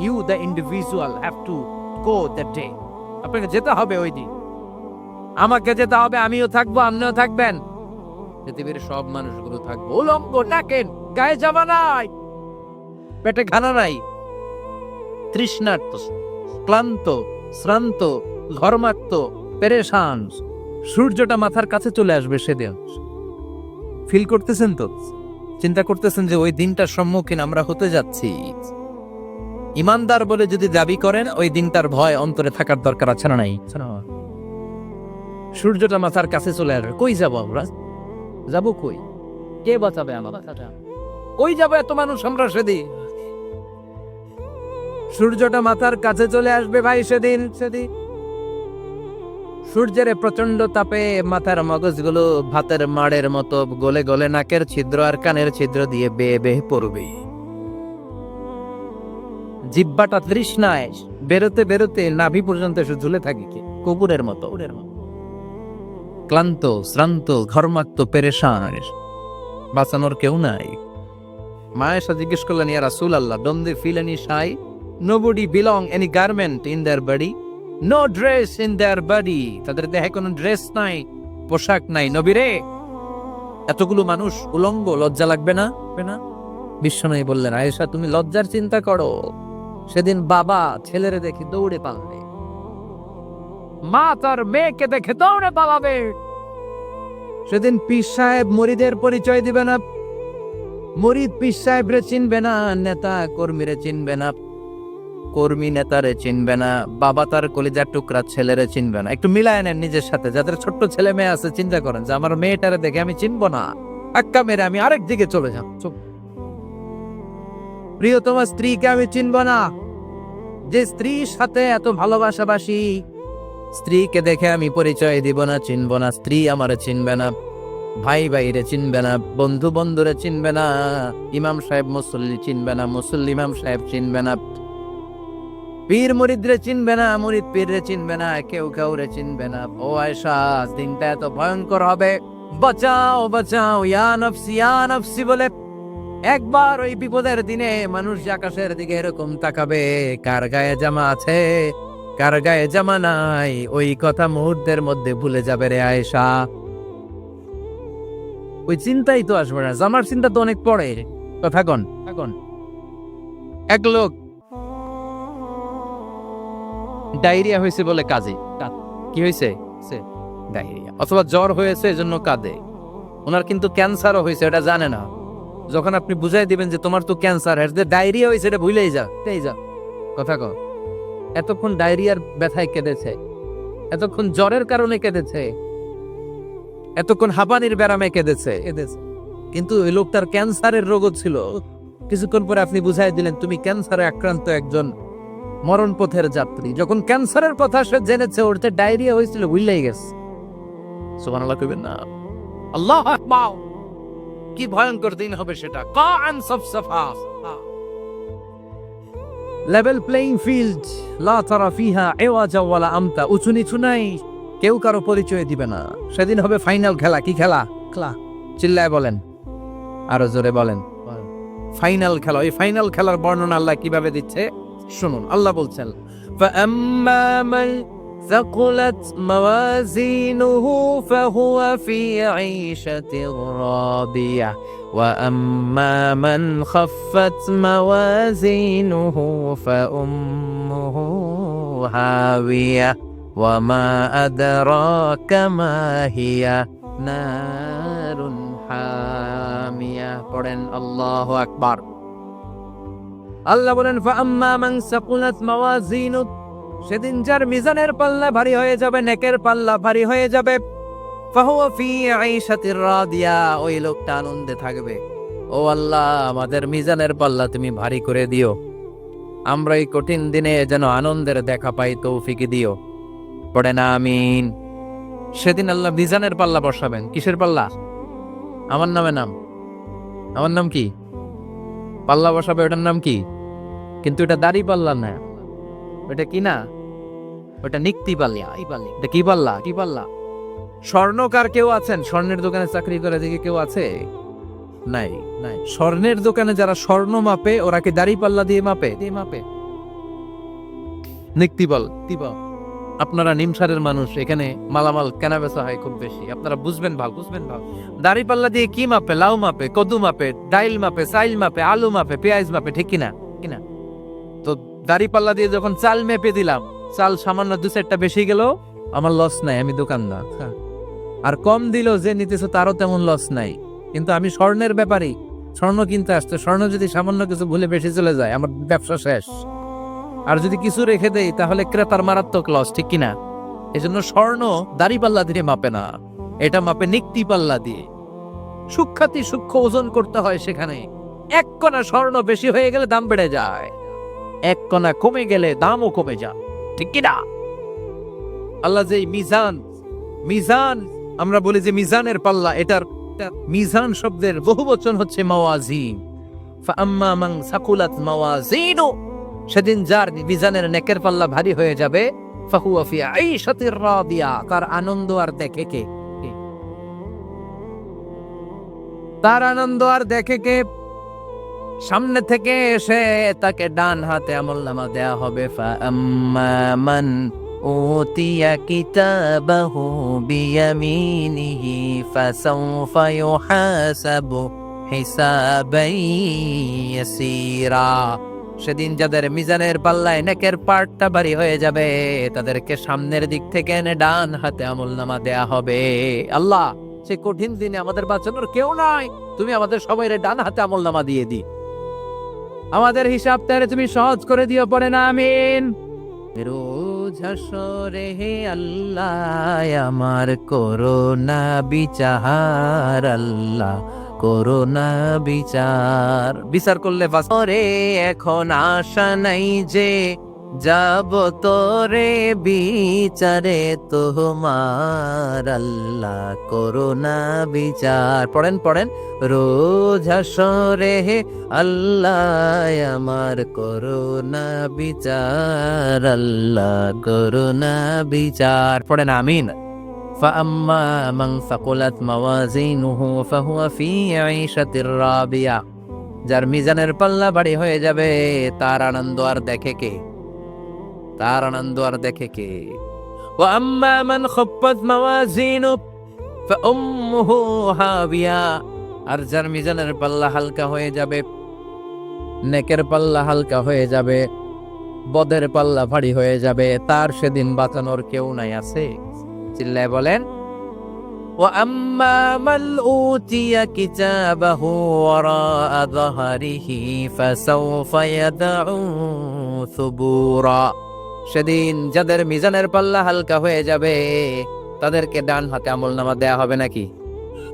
You the individual have to go that day আপনাকে যেতে হবে ওই দিন। আমাকে যেতে হবে, আমিও থাকব, আপনিও থাকবেন। পৃথিবীর সব মানুষগুলো থাকব। উলঙ্গ ডাকেন গায়ে জামা নাই। পেটে খানা নাই। তৃষ্ণার্ত, ক্লান্ত, শ্রান্ত ঘর্মাক্ত পেরেশান। সূর্যটা মাথার কাছে চলে আসবে সেদিন। ফিল করতেছেন তো? চিন্তা করতেছেন যে ওই দিনটার সম্মুখীন আমরা হতে যাচ্ছি। ইমানদার বলে যদি দাবি করেন, ওই দিনটার ভয় অন্তরে থাকার দরকার আছে না নাই? সূর্যটা মাথার কাছে চলে আসবে। কই যাব আমরা? যাব কই? কে বাঁচাবে আমার কই যাব এত মানুষ আমরা সেদিন? সূর্যটা মাথার কাছে চলে আসবে ভাই সেদিন। সেদিন সূর্যের প্রচণ্ড তাপে মাথার মগজগুলো ভাতের মাড়ের মতো গলে গলে নাকের ছিদ্র আর কানের ছিদ্র দিয়ে বেয়ে বেয়ে পড়বে। জিব্বাটা তৃষ্ণায় বেরোতে বেরোতে নাভি পর্যন্ত এসে ঝুলে থাকে কি? কুকুরের মতো। ক্লান্ত শ্রান্ত ঘর্মাক্ত পেরেশান। বাঁচানোর কেউ নাই। মায়েশা জিজ্ঞেস করলেন ইয়া রাসূল Allah don't they feel any shy nobody belong any garment in their body no dress in their body তাদের দেহে কোনো ড্রেস নাই পোশাক নাই। নবীরে এতগুলো মানুষ উলঙ্গ লজ্জা লাগবে না? না। বিশ্বনয়ী বললেন আয়েশা তুমি লজ্জার চিন্তা করো। সেদিন বাবা ছেলেরে দেখে দৌড়ে পালাবে। মা তার মেয়েকে দেখে দৌড়ে পালাবে। সেদিন পীর সাহেব মরিদের পরিচয় দিবে না। মরিদ পীর সাহেবরে চিনবে না নেতা কর্মীরে চিনবে না কর্মী নেতারে চিনবে না বাবা তার কলিজার টুকরা ছেলেরে চিনবে না। একটু মিলায় নেন নিজের সাথে যাদের ছোট্ট ছেলে মেয়ে আছে চিন্তা করেন যে আমার মেয়েটারে দেখে আমি চিনবো না। আক্কা মেরে আমি আরেক দিকে চলে যাব। প্রিয়তমা স্ত্রীকে আমি চিনব না। যে স্ত্রীর সাথে এত ভালোবাসাবাসি, স্ত্রীকে দেখে আমি পরিচয় দিব না, চিনব না। স্ত্রী আমার চিনবে না, ভাই ভাইরে চিনবে না, বন্ধু বন্ধুরে চিনবে না, ইমাম সাহেব মুসল্লি চিনবে না, মুসল্লি ইমাম সাহেব চিনবে না। পীর মুরিদরে চিনবে না, মুরিদ পীররে চিনবে না, কেউ কাউরে চিনবে না। ও আয়সা দিনটা এত ভয়ঙ্কর হবে। বাঁচাও বাঁচাও, ইয়া নফসি ইয়া নফসি বলে একবার ওই বিপদের দিনে মানুষ আকাশের দিকে এরকম তাকাবে, কার গায়ে জামা আছে, কার গায়ে জামা নাই, ওই কথা মুহূর্তের মধ্যে ভুলে যাবে রে আয়েশা। ওই চিন্তাই তো আসবে না, জামার চিন্তা তো অনেক পরে। কথা কন এখন এক লোক ডায়রিয়া হয়েছে বলে কাজে কি হয়েছে? ডায়রিয়া। অথবা জ্বর হয়েছে, এজন্য কাঁদে। ওনার কিন্তু ক্যান্সারও হয়েছে, এটা জানে না। যখন আপনি বুঝাই দিবেন যে তোমার তো ক্যান্সার, এর যে ডায়রিয়া হয়েছে এটা ভুলেই যা এই যা। কথা কর এতক্ষণ ডায়রিয়ার ব্যথায় কেঁদেছে। এতক্ষণ জ্বরের কারণে কেঁদেছে। এতক্ষণ হাঁপানির ব্যারামে কেঁদেছে। কেঁদেছে। কিন্তু ওই লোকটার ক্যান্সারের রোগও ছিল। কিছুক্ষণ পরে আপনি বুঝাই দিলেন, তুমি ক্যান্সারে আক্রান্ত একজন মরণ পথের যাত্রী। যখন ক্যান্সারের কথা সে জেনেছে ওরতে ডায়রিয়া হয়েছিল ভুললেই গেছে। সুবহানাল্লাহ কইবেন না। আল্লাহ আকবার! কি ভয়ঙ্কর দিন হবে সেটা কান সফসফা লেভেল প্লেইং ফিল্ড লা তারা ফিহা এওয়াজা ওয়ালা আমতা উঁচু নিচু নাই কেউ কারো পরিচয় দিবে না সেদিন হবে ফাইনাল খেলা কি খেলা খেলা চিল্লায় বলেন আরো জোরে বলেন ফাইনাল খেলা ওই ফাইনাল খেলার বর্ণনা আল্লাহ কিভাবে দিচ্ছে শুনুন আল্লাহ বলছেন فأما من ثقلت موازينه فهو في عيشة راضية وأما من خفت موازينه فأمه هاوية. وما أدراك ما هي نار حامية. قرن الله أكبر الله فأما من ثقلت موازينه সেদিন যার মিজানের পাল্লা ভারী হয়ে যাবে, নেকের পাল্লা ভারী হয়ে যাবে। রাদিয়া, ওই লোকটা আনন্দে থাকবে। ও আল্লাহ, আমাদের মিজানের পাল্লা তুমি ভারী করে দিও। আমরা এই কঠিন দিনে যেন আনন্দের দেখা পাই, তৌফিক দিও। পড়ে না, আমিন। সেদিন আল্লাহ মিজানের পাল্লা বসাবেন। কিসের পাল্লা? আমার নামে নাম। আমার নাম কি? পাল্লা বসাবে, ওটার নাম কি? কিন্তু এটা দাড়ি পাল্লা না। ওটা কি না? ওটা নিক্তি পাল্লা এটা কি পাল্লা কি পাল্লা স্বর্ণকার কেউ আছেন? স্বর্ণের দোকানে চাকরি করে দেখে কেউ আছে? নাই নাই। স্বর্ণের দোকানে যারা স্বর্ণ মাপে, ওরা কি দাড়ি পাল্লা দিয়ে মাপে? দিয়ে মাপে। নিক্তিবল তিবা আপনারা নিমসারের মানুষ, এখানে মালামাল কেনা বেচা হয় খুব বেশি। আপনারা বুঝবেন ভালো বুঝবেন ভালো। দাড়ি পাল্লা দিয়ে কি মাপে? লাউ মাপে, কদু মাপে, ডাইল মাপে, চাইল মাপে, আলু মাপে, পেঁয়াজ মাপে, ঠিক কিনা? কিনা দাড়ি পাল্লা দিয়ে যখন চাল মেপে দিলাম, চাল সামান্য দু চারটা বেশি গেল, আমার লস নাই, আমি দোকানদার। আর কম দিল যে নিতেছে তারও তেমন লস নাই। কিন্তু আমি স্বর্ণের ব্যাপারই স্বর্ণ কিনতে আসতে, স্বর্ণ যদি সামান্য কিছু ভুলে বেশি চলে যায়, আমার ব্যবসা শেষ। আর যদি কিছু রেখে দেই, তাহলে ক্রেতার মারাত্মক লস ঠিক কিনা? এজন্য স্বর্ণ দাড়ি পাল্লা দিয়ে মাপে না, এটা মাপে নিক্তি পাল্লা দিয়ে। সুখ্যাতি সূক্ষ্ম ওজন করতে হয় সেখানে। এক কণা স্বর্ণ বেশি হয়ে গেলে দাম বেড়ে যায়। এক কণা কমে গেলে দামও কমে যায়। ঠিক কিনা আল্লাহ যে মিজান মিজান, আমরা বলি যে মিজানের পাল্লা, এটার এটা মিজান শব্দের বহু বচন হচ্ছে ফাআম্মা মান সাকুলাত সেদিন যার মিজানের নেকের পাল্লা ভারী হয়ে যাবে, ফাহুয়া ফি আইশাতির রাদিয়া, তার আনন্দ আর দেখে কে? তার আনন্দ আর দেখে কে? সামনে থেকে এসে তাকে ডান হাতে আমল নামা দেয়া হবে। মান কিতাবাহু বিয়ামিনিহি, ফাসাউফা ইউহাসাবু হিসাবাই সেদিন যাদের মিজানের পাল্লায় নেকের পার্টটা বাড়ি হয়ে যাবে, তাদেরকে সামনের দিক থেকে এনে ডান হাতে আমল নামা দেয়া হবে। আল্লাহ, সে কঠিন দিনে আমাদের বাঁচানোর কেউ নাই। তুমি আমাদের সবাই ডান হাতে আমল নামা দিয়ে দিই। আমাদের হিসাব তারে তুমি সহজ করে দিও পড়ে না আমিন। রোজ হাসরে হে আল্লাহ আমার করোনা বিচার আল্লাহ করোনা বিচার। বিচার করলে বাসরে এখন আশা নাই যে যাব তোরে বিচারে তোমার আল্লাহ করোনা বিচার পড়েন পড়েন রোজ হাসরে হে আল্লাহ আমার করোনা বিচার আল্লাহ করোনা বিচার পড়েন আমিন فأما من ثقلت موازينه فهو في عيشة راضية যার মিজানের পাল্লা বাড়ি হয়ে যাবে তার আনন্দ আর দেখে কে তার আনন্দ আর দেখে কে وأما من خفت موازينه فأمه هاوية আর যার মিজানের পাল্লা হালকা হয়ে যাবে নেকের পাল্লা হালকা হয়ে যাবে বদের পাল্লা ভারী হয়ে যাবে তার সেদিন বাঁচানোর কেউ নাই আছে চিল্লায় বলেন وأما من أوتي كتابه وراء ظهره فسوف يدعو ثبورا সেদিন যাদের মিজানের পাল্লা হালকা হয়ে যাবে, তাদেরকে ডান হাতে আমল নামা দেয়া হবে নাকি?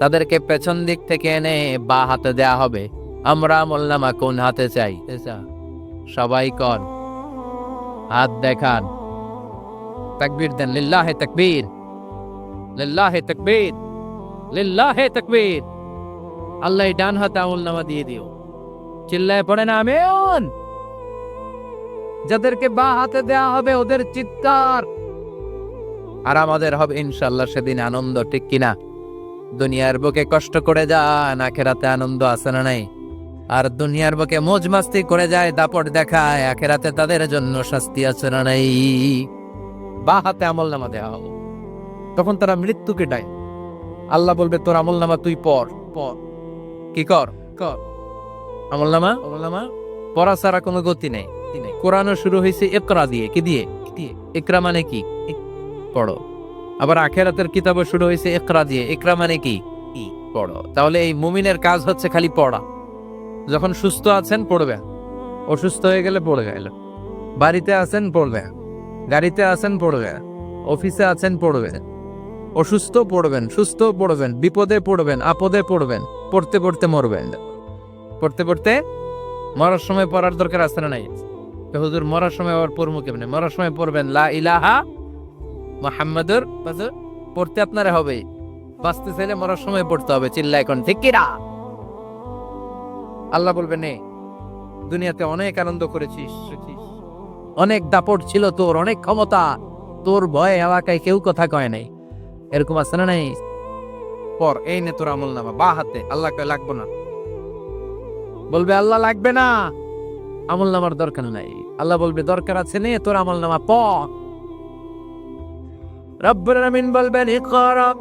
তাদেরকে পেছন দিক থেকে এনে বা হাতে দেয়া হবে। আমরা আমল নামা কোন হাতে চাই? সবাই কর। হাত দেখান। তাকবীর দেন, লিল্লাহে তাকবীর। লিল্লাহে তাকবীর। লিল্লাহে তাকবীর। আল্লাহ ডান হাতে আমল নামা দিয়ে দিও। চিল্লায় পড়ে না, আমিন। যাদেরকে বা হাতে দেয়া হবে ওদের চিৎকার। আর আমাদের হবে ইনশাল্লাহ সেদিন আনন্দ, ঠিক কিনা? দুনিয়ার বুকে কষ্ট করে যান, আখেরাতে আনন্দ আছে না নাই? আর দুনিয়ার বুকে মোজ মাস্তি করে যায়, দাপট দেখায়, আখেরাতে তাদের জন্য শাস্তি আছে না নাই? বা হাতে আমল নামা দেওয়া হবে। তখন তারা মৃত্যুকে ডায় আল্লাহ বলবে, তোর আমল নামা তুই পড় পড়। কি কর? কর। আমল নামা আমল নামা পড়া ছাড়া কোনো গতি নেই। গতি নেই। কোরআনও শুরু হয়েছে একরা দিয়ে। কি দিয়ে? একরা মানে কি? পড়ো। আবার আখেরাতের কিতাবও শুরু হয়েছে একরা দিয়ে। একরা মানে কি? পড়ো। তাহলে এই মুমিনের কাজ হচ্ছে খালি পড়া। যখন সুস্থ আছেন, পড়বে। অসুস্থ হয়ে গেলে পড়ে গেল বাড়িতে আছেন, পড়বে। গাড়িতে আছেন, পড়বে। অফিসে আছেন, পড়বে। অসুস্থ পড়বেন, সুস্থ পড়বেন, বিপদে পড়বেন, আপদে পড়বেন, পড়তে পড়তে মরবেন। পড়তে পড়তে মরার সময় পড়ার দরকার আছে না নাই? হুজুর, মরার সময় আবার পড়ব কেমনে? মরার সময় পড়বেন, লা ইলাহা মোহাম্মদুর পড়তে আপনারা হবে। বাঁচতে চাইলে মরার সময় পড়তে হবে চিল্লা এখন ঠিক আল্লাহ বলবে নে দুনিয়াতে অনেক আনন্দ করেছিস অনেক দাপট ছিল তোর, অনেক ক্ষমতা। তোর ভয়ে এলাকায় কেউ কথা কয় নাই। এরকম আছে না নাই? পর, এই নে তোর আমল নামা বা হাতে, আল্লাহ কয়, লাগবো না। বলবে, আল্লাহ লাগবে না। আমল নামার দরকার নাই। আল্লাহ বলবে, দরকার আছে নে, তোর আমল নামা প রব্বুল আলামিন বলবেন, ইকরা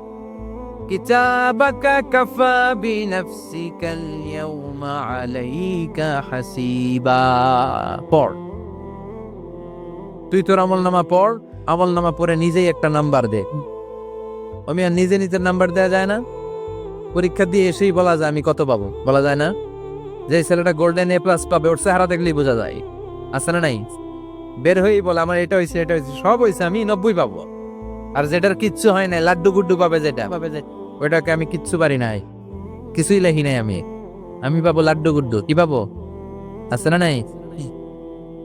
কিতাবাকা কাফা বিনাফসিকা আল-ইয়াওমা আলাইকা হাসিবা। পড়। তুই তোর আমল নামা পড়, আমল নামা পড়ে নিজেই একটা নাম্বার দে। আমি আর নিজে নিজের নাম্বার দেওয়া যায় না? পরীক্ষা দিয়ে এসেই বলা যায়, আমি কত পাবো? বলা যায় না? যে ছেলেটা গোল্ডেন এ প্লাস পাবে, ওর চেহারা দেখলেই বোঝা যায়। আছে না নাই? বের হয়েই বলে, আমার এটা হয়েছে এটা হয়েছে সব হয়েছে আমি নব্বই পাবো। আর যেটার কিচ্ছু হয় না লাড্ডু গুড্ডু পাবে যেটা। পাবে যে ওইটাকে আমি কিচ্ছু পারি নাই। কিছুই লেখি নাই আমি। আমি পাবো লাড্ডু গুড্ডু। কি পাবো? আছে না নাই?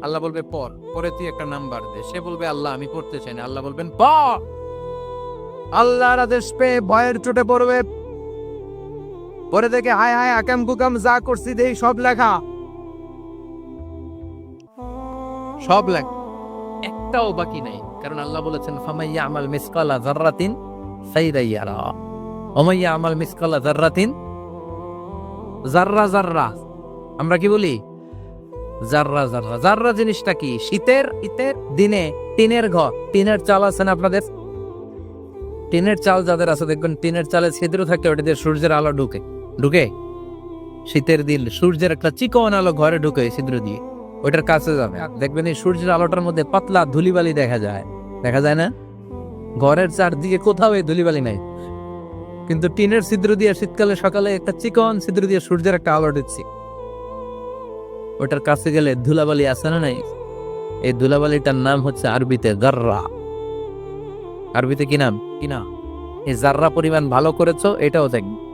আল্লাহ বলবে, পর। পরে তুই একটা নাম্বার দে। সে বলবে, আল্লাহ, আমি পড়তে চাই না। আল্লাহ বলবেন, পর। আল্লাহর আদেশ পেয়ে ভয়ের চোটে পড়বে। পরে দেখে হায় হায় আকাম কুকাম যা করছি দেই, সব লেখা। সব লেখা একটাও বাকি নাই, কারণ আল্লাহ বলেছেন ফামাইয়া আমাল মিসকালা জাররাতিন সাইরাইয়ারা ওমাইয়া আমাল মিসকালা জাররাতিন জাররা জাররা আমরা কি বলি? জাররা জাররা জাররা জিনিসটা কি? শীতের শীতের দিনে টিনের ঘর। টিনের চাল আছে না আপনাদের? টিনের চাল যাদের আছে, দেখবেন টিনের চালে ছিদ্র থাকে, ওটা দিয়ে সূর্যের আলো ঢুকে। ঢুকে। শীতের দিন সূর্যের একটা চিকন আলো ঘরে ঢুকে ছিদ্র দিয়ে। ওইটার কাছে যাবে। দেখবেন এই সূর্যের আলোটার মধ্যে পাতলা ধুলিবালি দেখা যায়। দেখা যায় না? ঘরের চারদিকে কোথাও এই ধুলিবালি নাই। কিন্তু টিনের ছিদ্র দিয়ে শীতকালে সকালে একটা চিকন ছিদ্র দিয়ে সূর্যের একটা আলো দিচ্ছি। ওটার কাছে গেলে ধুলাবালি আছে না নাই? এই ধুলাবালিটার নাম হচ্ছে আরবিতে গাররা আরবিতে কি নাম? কি না? এই জাররা পরিমাণ ভালো করেছ, এটাও দেখবে।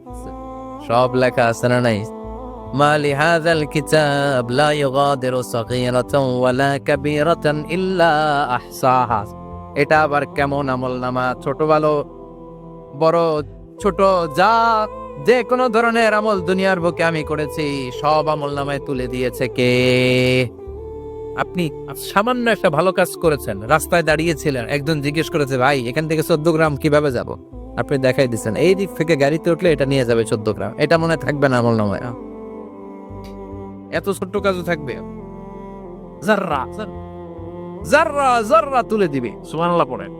সব লেখা আছে না নাই ما لهذا الكتاب لا يغادر صغيرة ولا كبيرة إلا أحصاها এটা আবার কেমন আমল নামা ছোট ভালো বড় ছোট যা যে কোনো ধরনের আমল দুনিয়ার বুকে আমি করেছি সব আমল নামায় তুলে দিয়েছে কে আপনি সামান্য একটা ভালো কাজ করেছেন রাস্তায় দাঁড়িয়েছিলেন একজন জিজ্ঞেস করেছে ভাই এখান থেকে চোদ্দ গ্রাম কিভাবে যাব আপনি দেখাই দিচ্ছেন এই দিক থেকে গাড়িতে উঠলে এটা নিয়ে যাবে চোদ্দ গ্রাম। এটা মনে থাকবে না আমল নামায়। এত ছোট্ট কাজও থাকবে। জাররা জাররা জাররা তুলে দিবে। সুবহানাল্লাহ পড়েন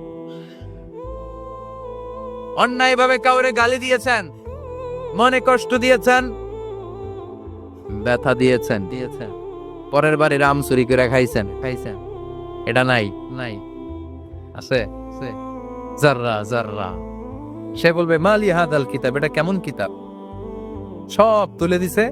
অন্যায় ভাবে কাউরে গালি দিয়েছেন মনে কষ্ট দিয়েছেন ব্যথা দিয়েছেন। দিয়েছেন পরের বাড়ি রাম চুরি করে খাইছেন। খাইছেন। এটা নাই। নাই। আছে? আছে। জাররা জাররা। সে বলবে মালি হাদাল কিতাব এটা কেমন কিতাব? সব তুলে দিছে।